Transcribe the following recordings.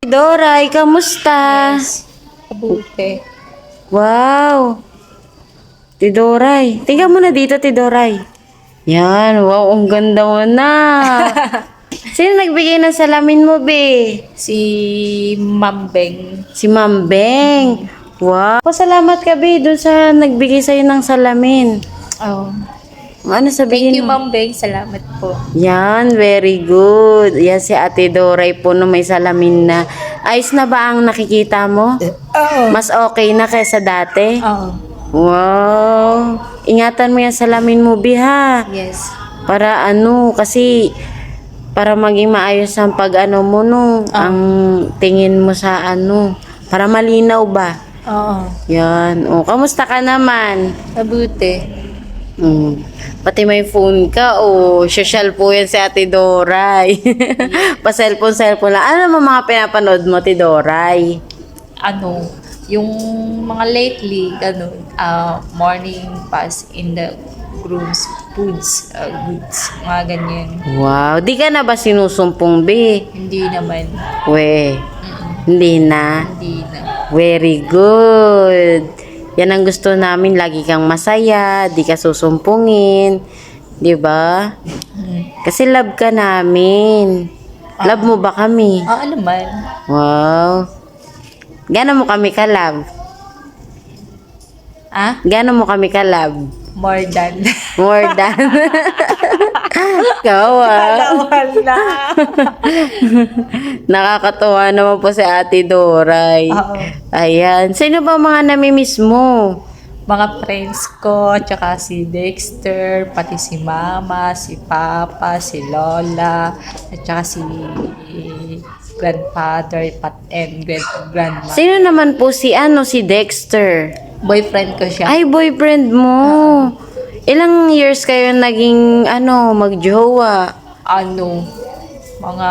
Doray, kamusta? Kabuti. Wow! Tidoray. Tingnan mo na dito, Tidoray. Yan, wow, ang ganda mo na. Sino nagbigay ng salamin mo, be? Si Mambeng. Si Ma'am Beng. Wow. Pasalamat ka, be, dun sa nagbigay sa'yo ng salamin. Oh. Ano Thank sabihin you, mo? Mambeng. Salamat po. Yan, very good. Yan si Ate Doray po no may salamin na. Ayos na ba ang nakikita mo? Oo. Mas okay na kaysa dati? Oo. Wow! Ingatan mo yung salamin mo, Biha. Yes. Para ano, kasi para maging maayos ang pag ano mo no, ang tingin mo sa ano, para malinaw ba? Oo. Yan. O, kamusta ka naman? Kabuti. Mm. Pati may phone ka, o social po yan si Ate Doray. pa cellphone, cellphone lang. Ano naman mga pinapanood mo, Ate Doray? Ano, yung mga lately, ganun, ah, morning pass in the groom's foods, ah, goods, mga ganyan. Wow, di ka na ba sinusumpong, be? Hindi naman. We, Mm-mm. hindi na. Hindi na. Very good. Yan ang gusto namin, lagi kang masaya, di ka susumpungin. Di ba? Kasi love ka namin. Love mo ba kami? Ah, naman. Wow. Gano'n mo kami ka-love? Ah? Gano'n mo kami ka-love? More than. More than. Ikaw ah. Wala. Nakakatuwa naman po si Ate Doray. Oo. Ayan. Sino ba mga namimiss mo? mga friends ko, tsaka si Dexter, pati si Mama, si Papa, si Lola, at tsaka si grandfather pat and grand grandma. Sino naman po si ano si Dexter? Boyfriend ko siya. Ay, boyfriend mo. Ilang years kayo naging ano, magjowa? Ano, mga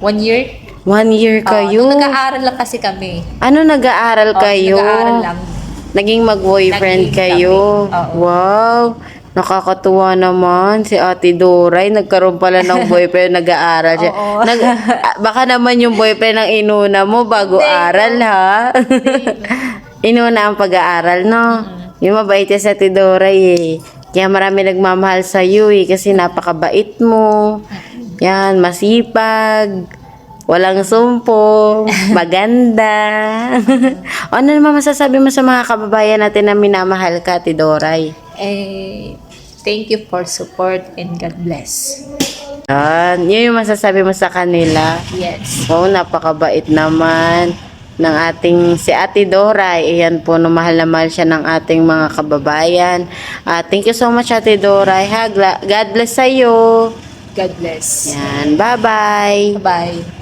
one year? One year Oo, kayo? nung nag-aaral lang kasi kami. ano nag-aaral Oo, kayo? Nag-aaral lang. Naging mag-boyfriend Naging kayo? kami. Oo. Wow! Nakakatuwa naman si Ate Doray. Nagkaroon pala ng boyfriend, nag-aaral siya. Oo. Nag, ah, baka naman yung boyfriend ang inuna mo bago aral, ha? inuna ang pag-aaral, no? Yung mabait si Ate Doray, eh. Kaya marami nagmamahal sa iyo, eh. Kasi napakabait mo. Yan, masipag. Walang sumpo, maganda. o ano naman masasabi mo sa mga kababayan natin na minamahal ka, Tidoray? Eh, thank you for support and God bless. Yan, yun yung masasabi mo sa kanila. Yes. Oo, napakabait naman ng ating si Ate Doray. Ayan po, no, mahal na mahal siya ng ating mga kababayan. Ah, thank you so much, Ate. Ha? Gla- God bless sa'yo. God bless. Yan, bye-bye. Bye-bye.